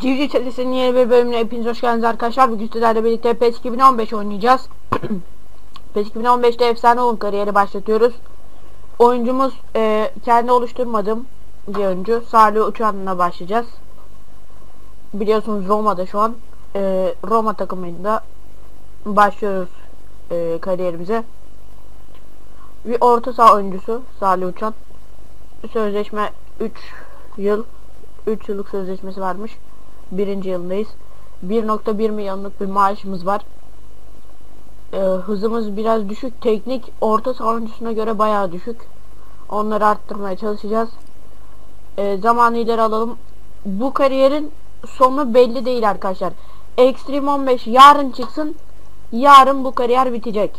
Civciv Çetesi'nin yeni bir bölümüne hepiniz hoş geldiniz arkadaşlar. Bugün sizlerle birlikte PES 2015 oynayacağız. PES 2015'te efsane oyun kariyeri başlatıyoruz. Oyuncumuz e, kendi oluşturmadığım bir oyuncu. Salih Uçan'la başlayacağız. Biliyorsunuz Roma'da şu an. E, Roma takımıyla başlıyoruz e, kariyerimize. Bir orta saha oyuncusu Salih Uçan. Sözleşme 3 yıl 3 yıllık sözleşmesi varmış. Birinci yılındayız. 1.1 milyonluk bir maaşımız var. Ee, hızımız biraz düşük. Teknik orta saha oyuncusuna göre bayağı düşük. Onları arttırmaya çalışacağız. Ee, zamanı ileri alalım. Bu kariyerin sonu belli değil arkadaşlar. Extreme 15 yarın çıksın. Yarın bu kariyer bitecek.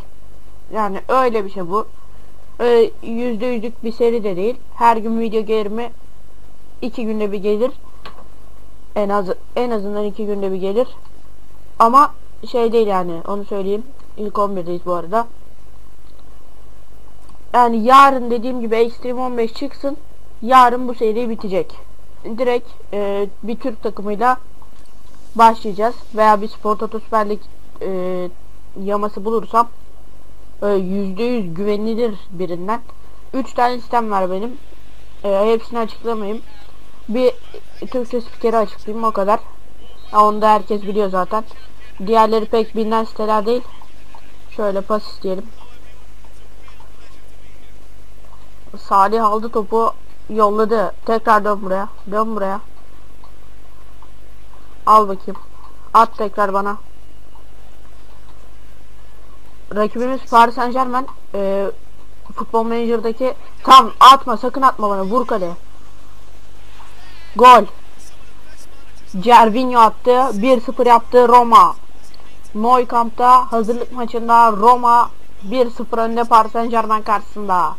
Yani öyle bir şey bu. Yüzde yüzlük bir seri de değil. Her gün video gelir mi? iki günde bir gelir. En az en azından iki günde bir gelir. Ama şey değil yani onu söyleyeyim. İlk 11'deyiz bu arada. Yani yarın dediğim gibi Extreme 15 çıksın. Yarın bu seri bitecek. Direkt e, bir Türk takımıyla başlayacağız. Veya bir Spor Toto Süper e, yaması bulursam yüzde yüz güvenilir birinden. 3 tane sistem var benim. E, hepsini açıklamayayım. Bir Türkçe spikeri açıklayayım o kadar. Ha, onu da herkes biliyor zaten. Diğerleri pek bilinen siteler değil. Şöyle pas isteyelim. Salih aldı topu yolladı. Tekrar dön buraya. Dön buraya. Al bakayım. At tekrar bana. Rakibimiz Paris Saint Germain. Ee, futbol menajer'daki tam atma sakın atma bana vur kaleye. Gol. Cervinho attı. 1-0 yaptı Roma. Nou Camp'ta hazırlık maçında Roma 1-0 önde Paris Saint Germain karşısında.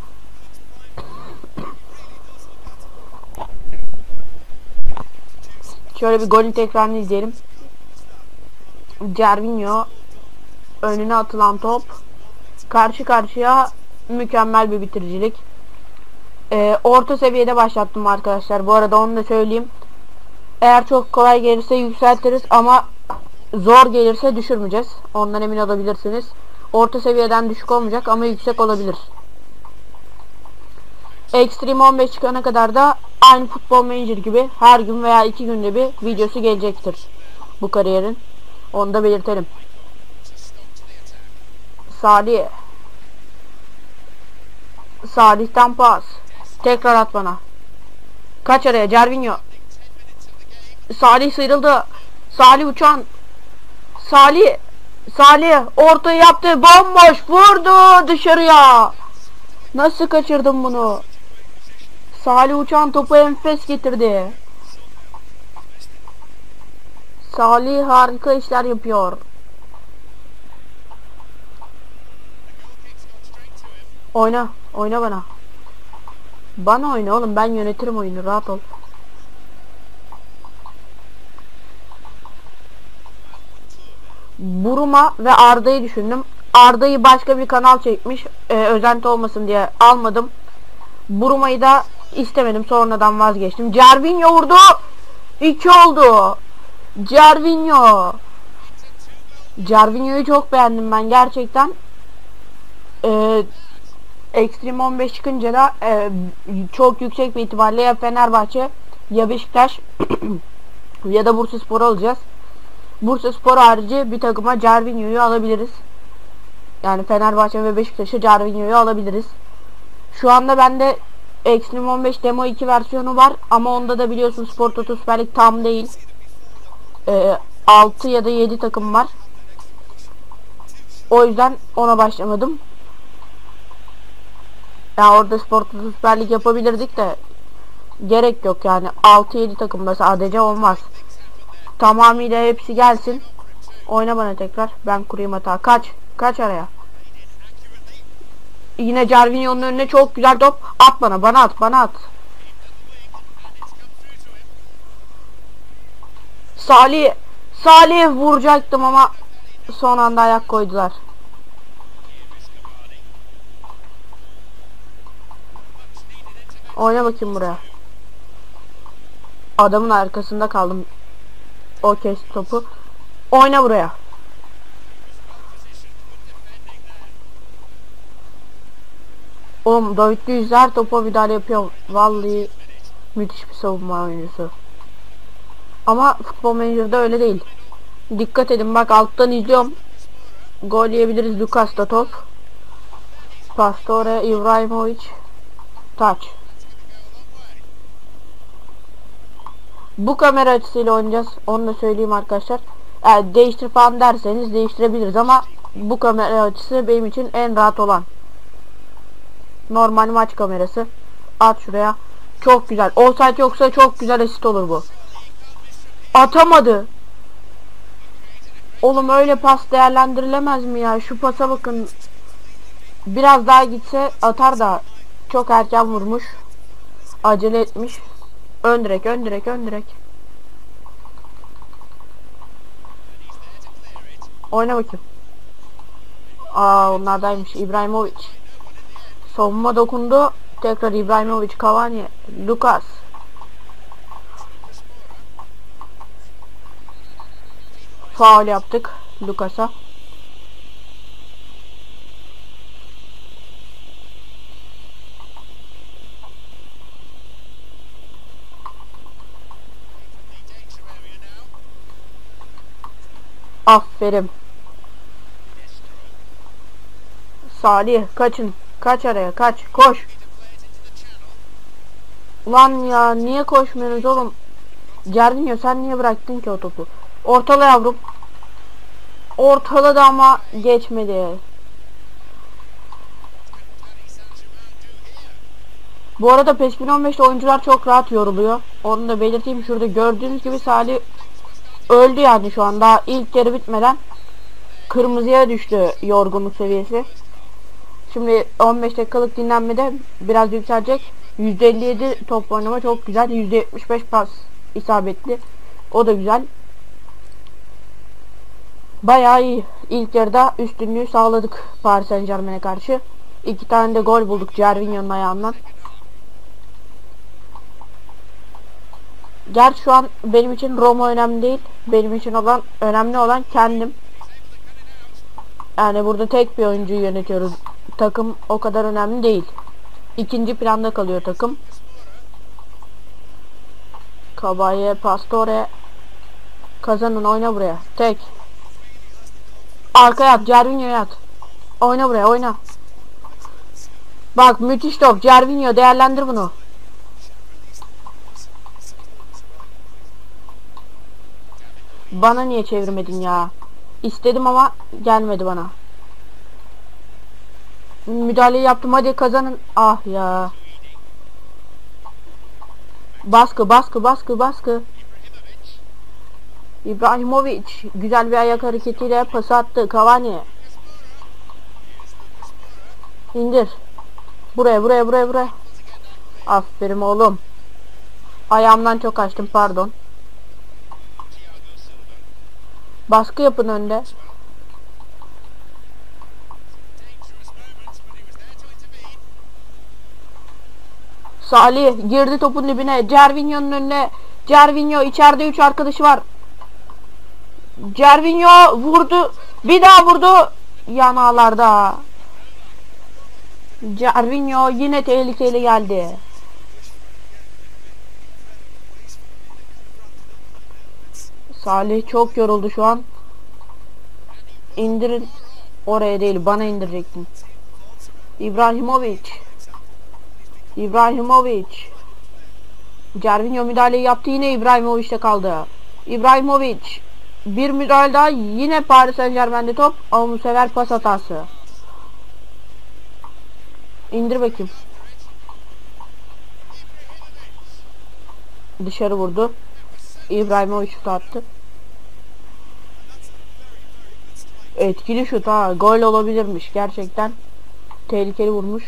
Şöyle bir golün tekrarını izleyelim. Cervinho önüne atılan top karşı karşıya mükemmel bir bitiricilik. Ee, orta seviyede başlattım arkadaşlar. Bu arada onu da söyleyeyim. Eğer çok kolay gelirse yükseltiriz ama zor gelirse düşürmeyeceğiz. Ondan emin olabilirsiniz. Orta seviyeden düşük olmayacak ama yüksek olabilir. Extreme 15 çıkana kadar da aynı futbol manager gibi her gün veya iki günde bir videosu gelecektir. Bu kariyerin. Onu da belirtelim. Salih. Salih'ten pas. Tekrar at bana. Kaç araya Cervinho. Salih sıyrıldı. Salih uçan. Salih. Salih ortayı yaptı. Bomboş vurdu dışarıya. Nasıl kaçırdım bunu? Salih uçan topu enfes getirdi. Salih harika işler yapıyor. Oyna. Oyna bana. Bana oyna oğlum ben yönetirim oyunu rahat ol. Buruma ve Arda'yı düşündüm. Arda'yı başka bir kanal çekmiş. Ee, özenti olmasın diye almadım. Buruma'yı da istemedim. Sonradan vazgeçtim. Cervinho vurdu. 2 oldu. Cervinho. Cervinho'yu çok beğendim ben gerçekten. Ee, Extreme 15 çıkınca da e, çok yüksek bir ihtimalle ya Fenerbahçe ya Beşiktaş ya da Bursa Spor alacağız. Bursa Spor harici bir takıma Cervinho'yu alabiliriz. Yani Fenerbahçe ve Beşiktaş'a Cervinho'yu alabiliriz. Şu anda bende Extreme 15 Demo 2 versiyonu var ama onda da biliyorsun Spor Toto Süper Lig tam değil. E, 6 ya da 7 takım var. O yüzden ona başlamadım. Ya orada Spor Süper Lig yapabilirdik de gerek yok yani 6-7 takımda sadece olmaz. Tamamıyla hepsi gelsin. Oyna bana tekrar. Ben kurayım hata. Kaç. Kaç araya. Yine Jarvinho'nun önüne çok güzel top. At bana. Bana at. Bana at. Salih. Salih vuracaktım ama son anda ayak koydular. Oyna bakayım buraya. Adamın arkasında kaldım. O kesti topu. Oyna buraya. Oğlum David Luiz her topa müdahale yapıyor. Vallahi müthiş bir savunma oyuncusu. Ama futbol menajerde öyle değil. Dikkat edin bak alttan izliyorum. Gol yiyebiliriz Lucas da top. Pastore İbrahimovic. Taç. Bu kamera açısıyla oynayacağız. Onu da söyleyeyim arkadaşlar. Yani değiştir falan derseniz değiştirebiliriz ama bu kamera açısı benim için en rahat olan. Normal maç kamerası. At şuraya. Çok güzel. Offside yoksa çok güzel esit olur bu. Atamadı. Oğlum öyle pas değerlendirilemez mi ya? Şu pasa bakın. Biraz daha gitse atar da çok erken vurmuş. Acele etmiş. Ön direk, ön direk, ön direk. Oyna bakayım. Aa onlardaymış. İbrahimovic. Savunma dokundu. Tekrar İbrahimovic, Cavani, Lucas. Faul yaptık Lucas'a. Aferin. Salih kaçın. Kaç araya kaç. Koş. Ulan ya niye koşmuyorsunuz oğlum? Cerdinho sen niye bıraktın ki o topu? Ortala yavrum. Ortaladı ama geçmedi. Bu arada PES 2015'te oyuncular çok rahat yoruluyor. Onu da belirteyim. Şurada gördüğünüz gibi Salih öldü yani şu anda ilk yarı bitmeden kırmızıya düştü yorgunluk seviyesi. Şimdi 15 dakikalık dinlenmede biraz yükselecek. %57 top oynama çok güzel. %75 pas isabetli. O da güzel. Bayağı iyi. İlk yarıda üstünlüğü sağladık Paris Saint Germain'e karşı. İki tane de gol bulduk Cervinho'nun ayağından. Gerçi şu an benim için Roma önemli değil. Benim için olan önemli olan kendim. Yani burada tek bir oyuncuyu yönetiyoruz. Takım o kadar önemli değil. İkinci planda kalıyor takım. Kabaye, Pastore. Kazanın oyna buraya. Tek. Arkaya at. Cervinho'ya at. Oyna buraya oyna. Bak müthiş top. Cervinho değerlendir bunu. Bana niye çevirmedin ya? İstedim ama gelmedi bana. Müdahaleyi yaptım hadi kazanın. Ah ya. Baskı baskı baskı baskı. İbrahimovic güzel bir ayak hareketiyle pas attı. Cavani. İndir. Buraya buraya buraya buraya. Aferin oğlum. Ayağımdan çok açtım pardon. Baskı yapın önde. Salih girdi topun dibine. Cervinho'nun önüne. Cervinho içeride 3 arkadaşı var. Cervinho vurdu. Bir daha vurdu. Yanağlarda. Cervinho yine tehlikeli geldi. Salih çok yoruldu şu an. İndirin. Oraya değil bana indirecektin. İbrahimovic. İbrahimovic. Cervinho müdahaleyi yaptı yine İbrahimovic'te kaldı. İbrahimovic. Bir müdahale daha yine Paris Saint Germain'de top ama bu sefer pas hatası. İndir bakayım. Dışarı vurdu. İbrahimovic şut attı. Etkili şut ha. Gol olabilirmiş gerçekten. Tehlikeli vurmuş.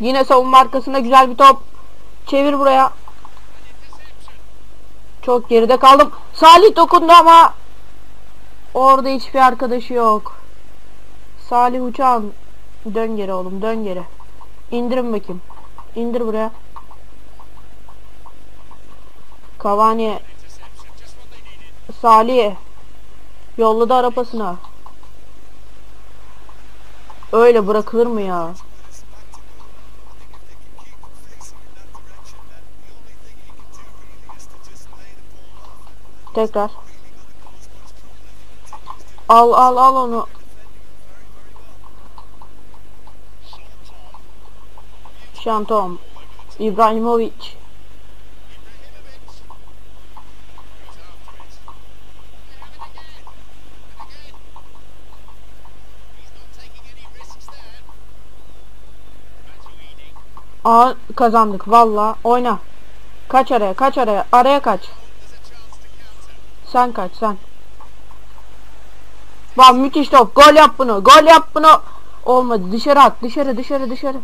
Yine savunma arkasında güzel bir top. Çevir buraya. Çok geride kaldım. Salih dokundu ama orada hiçbir arkadaşı yok. Salih Uçan dön geri oğlum dön geri. İndirin bakayım. İndir buraya. Cavani Salih yolladı arapasına. Öyle bırakılır mı ya? Tekrar. Al al al onu. Şantom. İbrahimovic. Aa kazandık valla. Oyna. Kaç araya kaç araya. Araya kaç. Sen kaç sen. Bak müthiş top. Gol yap bunu. Gol yap bunu. Olmadı. Dışarı at. Dışarı dışarı dışarı.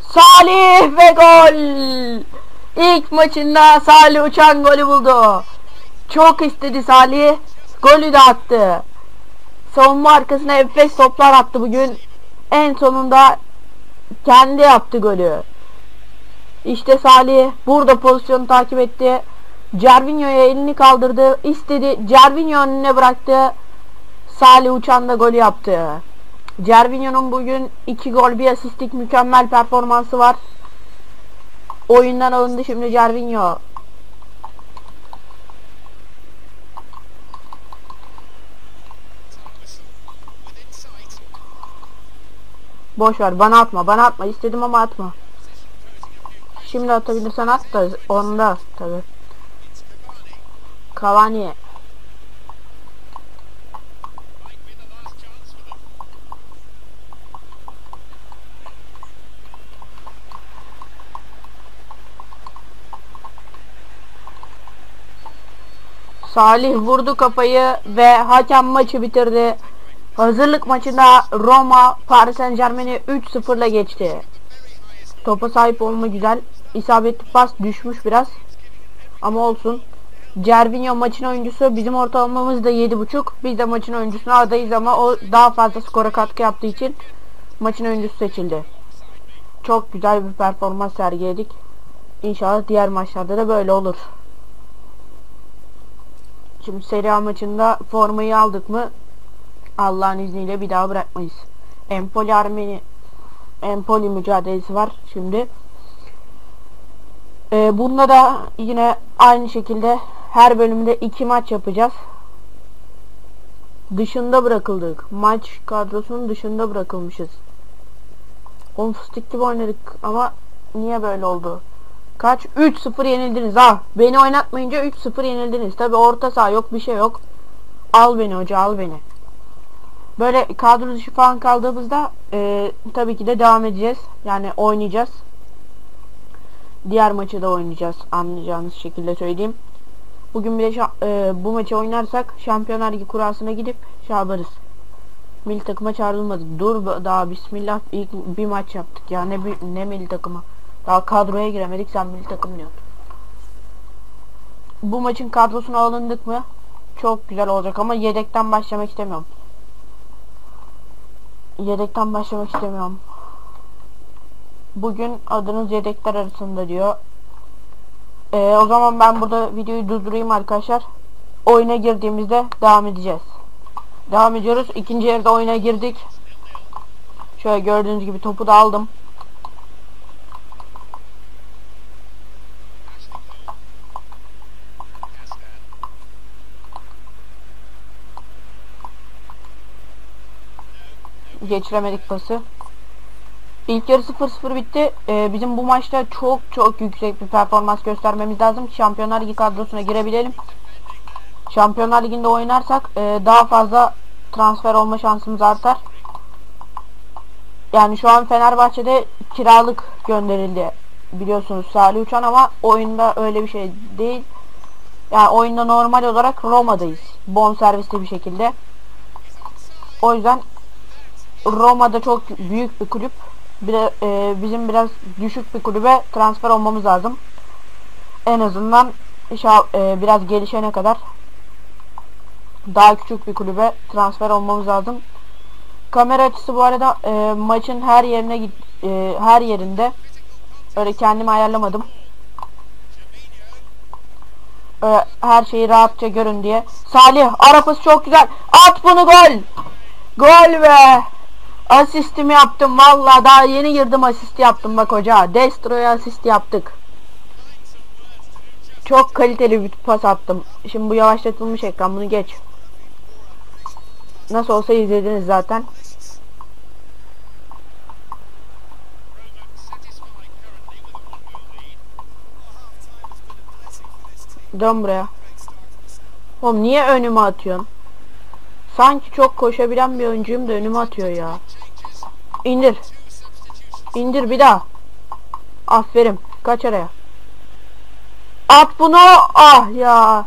Salih ve gol. İlk maçında Salih uçan golü buldu. Çok istedi Salih. Golü de attı. Savunma arkasına enfes toplar attı bugün. En sonunda kendi yaptı golü. İşte Salih burada pozisyonu takip etti. Cervinho'ya elini kaldırdı. istedi. Cervinho önüne bıraktı. Salih Uçan da golü yaptı. Cervinho'nun bugün 2 gol bir asistlik mükemmel performansı var. Oyundan alındı şimdi Cervinho. Boş ver bana atma bana atma istedim ama atma. Şimdi atabilirsen at da onda tabi. Cavani. Salih vurdu kafayı ve hakem maçı bitirdi. Hazırlık maçında Roma Paris Saint Germain'i 3-0'la geçti. Topa sahip olma güzel. İsabetli pas düşmüş biraz. Ama olsun. Cervinho maçın oyuncusu. Bizim ortalamamız da 7.5. Biz de maçın oyuncusuna adayız ama o daha fazla skora katkı yaptığı için maçın oyuncusu seçildi. Çok güzel bir performans sergiledik. İnşallah diğer maçlarda da böyle olur. Şimdi Serie A maçında formayı aldık mı Allah'ın izniyle bir daha bırakmayız. Empoli Armeni Empoli mücadelesi var şimdi. Ee, bunda da yine aynı şekilde her bölümde iki maç yapacağız. Dışında bırakıldık. Maç kadrosunun dışında bırakılmışız. On fıstık gibi oynadık ama niye böyle oldu? Kaç? 3-0 yenildiniz ha. Beni oynatmayınca 3-0 yenildiniz. Tabi orta saha yok bir şey yok. Al beni hoca al beni. Böyle kadro dışı falan kaldığımızda e, tabii ki de devam edeceğiz. Yani oynayacağız. Diğer maçı da oynayacağız. Anlayacağınız şekilde söyleyeyim. Bugün bile e, bu maçı oynarsak Şampiyonlar Ligi kurasına gidip şey yaparız. Milli takıma çağrılmadık. Dur daha bismillah ilk bir maç yaptık ya ne ne milli takıma. Daha kadroya giremedik sen milli takım diyorsun. Bu maçın kadrosuna alındık mı? Çok güzel olacak ama yedekten başlamak istemiyorum. Yedekten başlamak istemiyorum. Bugün adınız yedekler arasında diyor. Ee, o zaman ben burada videoyu durdurayım arkadaşlar. Oyuna girdiğimizde devam edeceğiz. Devam ediyoruz. İkinci yarıda oyuna girdik. Şöyle gördüğünüz gibi topu da aldım. Geçiremedik pası. İlk yarı 0-0 bitti. Ee, bizim bu maçta çok çok yüksek bir performans göstermemiz lazım. Şampiyonlar Ligi kadrosuna girebilelim. Şampiyonlar Ligi'nde oynarsak e, daha fazla transfer olma şansımız artar. Yani şu an Fenerbahçe'de kiralık gönderildi. Biliyorsunuz Salih Uçan ama oyunda öyle bir şey değil. Yani oyunda normal olarak Roma'dayız. Bon servisli bir şekilde. O yüzden Roma'da çok büyük bir kulüp. Bir de, e, bizim biraz düşük bir kulübe transfer olmamız lazım. En azından şa- e, biraz gelişene kadar daha küçük bir kulübe transfer olmamız lazım. Kamera açısı bu arada e, maçın her yerine git e, her yerinde öyle kendimi ayarlamadım. Öyle her şeyi rahatça görün diye. Salih arapası çok güzel. At bunu gol. Gol be. Asistimi yaptım valla daha yeni girdim asist yaptım bak hoca. Destro'ya asist yaptık. Çok kaliteli bir pas attım. Şimdi bu yavaşlatılmış ekran bunu geç. Nasıl olsa izlediniz zaten. Dön buraya. Oğlum niye önüme atıyorsun? Sanki çok koşabilen bir oyuncuyum da önüme atıyor ya. İndir. İndir bir daha. Aferin. Kaç araya. At bunu. Ah ya.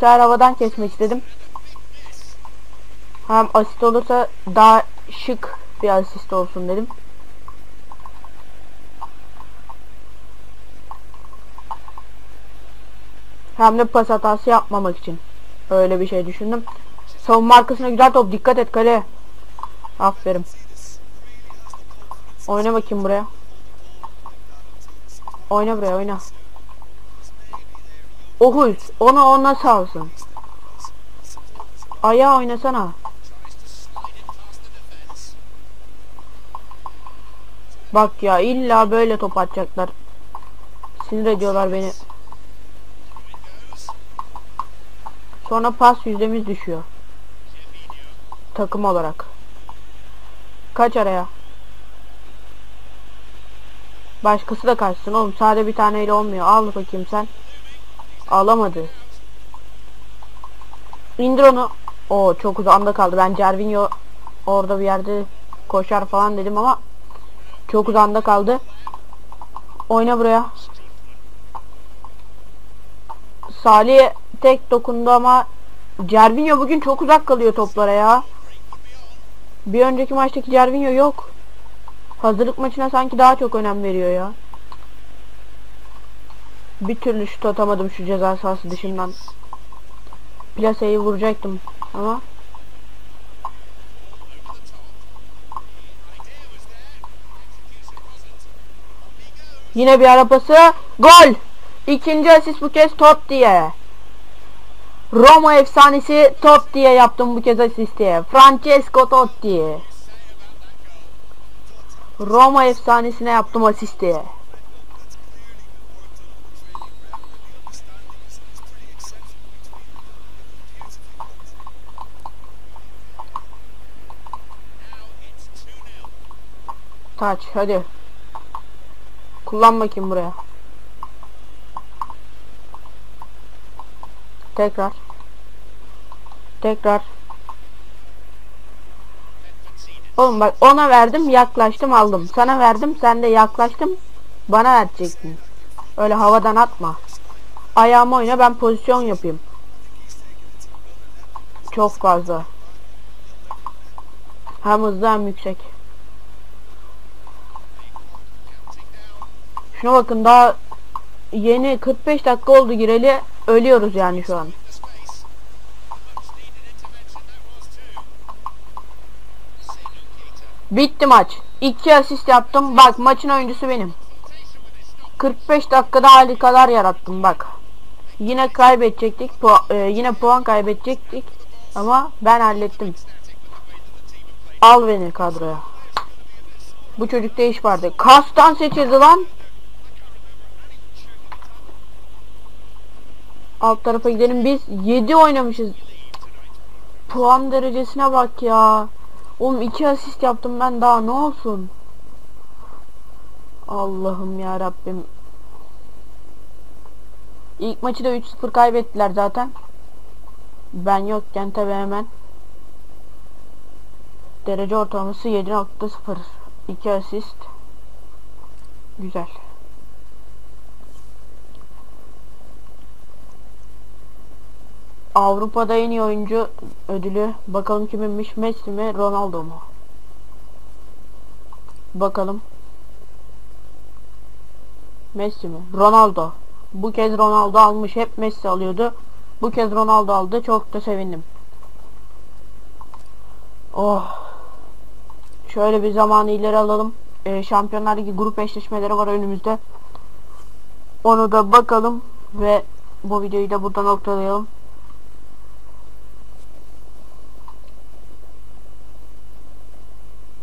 Bu havadan kesmek istedim. Hem asist olursa daha şık bir asist olsun dedim. Hem de pas hatası yapmamak için. Öyle bir şey düşündüm. Savunma arkasına güzel top. Dikkat et kale. Aferin. Oyna bakayım buraya. Oyna buraya oyna. Ohuz. Onu ona salsın. Ayağa oynasana. Bak ya illa böyle top atacaklar. Sinir ediyorlar beni. Sonra pas yüzdemiz düşüyor. Takım olarak. Kaç araya? Başkası da kaçsın oğlum. Sade bir taneyle olmuyor. Al bakayım sen. Alamadı. İndir onu. O çok uzakta kaldı. Ben Cervinho orada bir yerde koşar falan dedim ama çok uzakta kaldı. Oyna buraya. Salih tek dokundu ama Cervinho bugün çok uzak kalıyor toplara ya. Bir önceki maçtaki Cervinho yok. Hazırlık maçına sanki daha çok önem veriyor ya. Bir türlü şut atamadım şu ceza sahası dışından. Plaseyi vuracaktım ama Yine bir arapası. Gol! İkinci asist bu kez top diye. Roma efsanesi Totti yaptım bu kez asisti. Francesco Totti. Roma efsanesine yaptım asisti. Taç hadi. Kullan bakayım buraya. Tekrar. Tekrar. Oğlum bak ona verdim yaklaştım aldım. Sana verdim sen de yaklaştım bana verecektin. Öyle havadan atma. Ayağımı oyna ben pozisyon yapayım. Çok fazla. Hem hızlı hem yüksek. Şuna bakın daha yeni 45 dakika oldu gireli ölüyoruz yani şu an. Bitti maç. 2 asist yaptım. Bak maçın oyuncusu benim. 45 dakikada harikalar yarattım bak. Yine kaybedecektik. Pu e, yine puan kaybedecektik. Ama ben hallettim. Al beni kadroya. Bu çocukta iş vardı. Kastan seçildi lan. Alt tarafa gidelim biz 7 oynamışız. Puan derecesine bak ya. Oğlum 2 asist yaptım ben daha ne olsun. Allah'ım ya Rabbim. İlk maçı da 3-0 kaybettiler zaten. Ben yokken tabi hemen. Derece ortalaması 7.0. 2 asist. Güzel. Avrupa'da en iyi oyuncu ödülü bakalım kiminmiş Messi mi Ronaldo mu? Bakalım. Messi mi? Ronaldo. Bu kez Ronaldo almış. Hep Messi alıyordu. Bu kez Ronaldo aldı. Çok da sevindim. Oh. Şöyle bir zamanı ileri alalım. Ee, Şampiyonlar Ligi grup eşleşmeleri var önümüzde. Onu da bakalım ve bu videoyu da burada noktalayalım.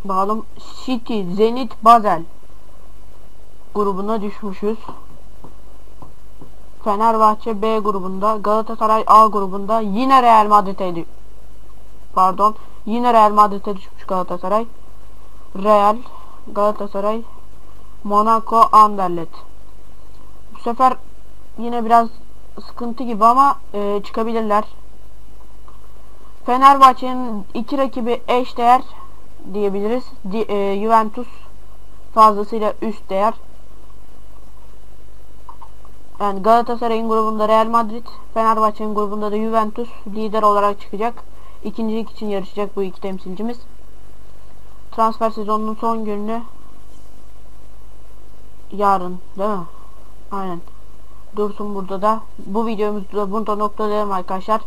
Bakalım City, Zenit, Basel grubuna düşmüşüz. Fenerbahçe B grubunda, Galatasaray A grubunda, yine Real Madrid'e pardon, yine Real Madrid'e düşmüş Galatasaray. Real, Galatasaray, Monaco, Anderlecht. Bu sefer yine biraz sıkıntı gibi ama e, çıkabilirler. Fenerbahçe'nin iki rakibi eş değer diyebiliriz. Di, e, Juventus fazlasıyla üst değer. Yani Galatasaray'ın grubunda Real Madrid, Fenerbahçe'nin grubunda da Juventus lider olarak çıkacak. İkincilik için yarışacak bu iki temsilcimiz. Transfer sezonunun son gününü yarın değil mi? Aynen. Dursun burada da. Bu videomuzu da burada noktalayalım arkadaşlar.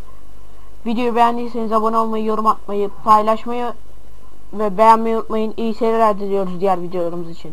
Videoyu beğendiyseniz abone olmayı, yorum atmayı, paylaşmayı ve beğenmeyi unutmayın. İyi seyirler diliyoruz diğer videolarımız için.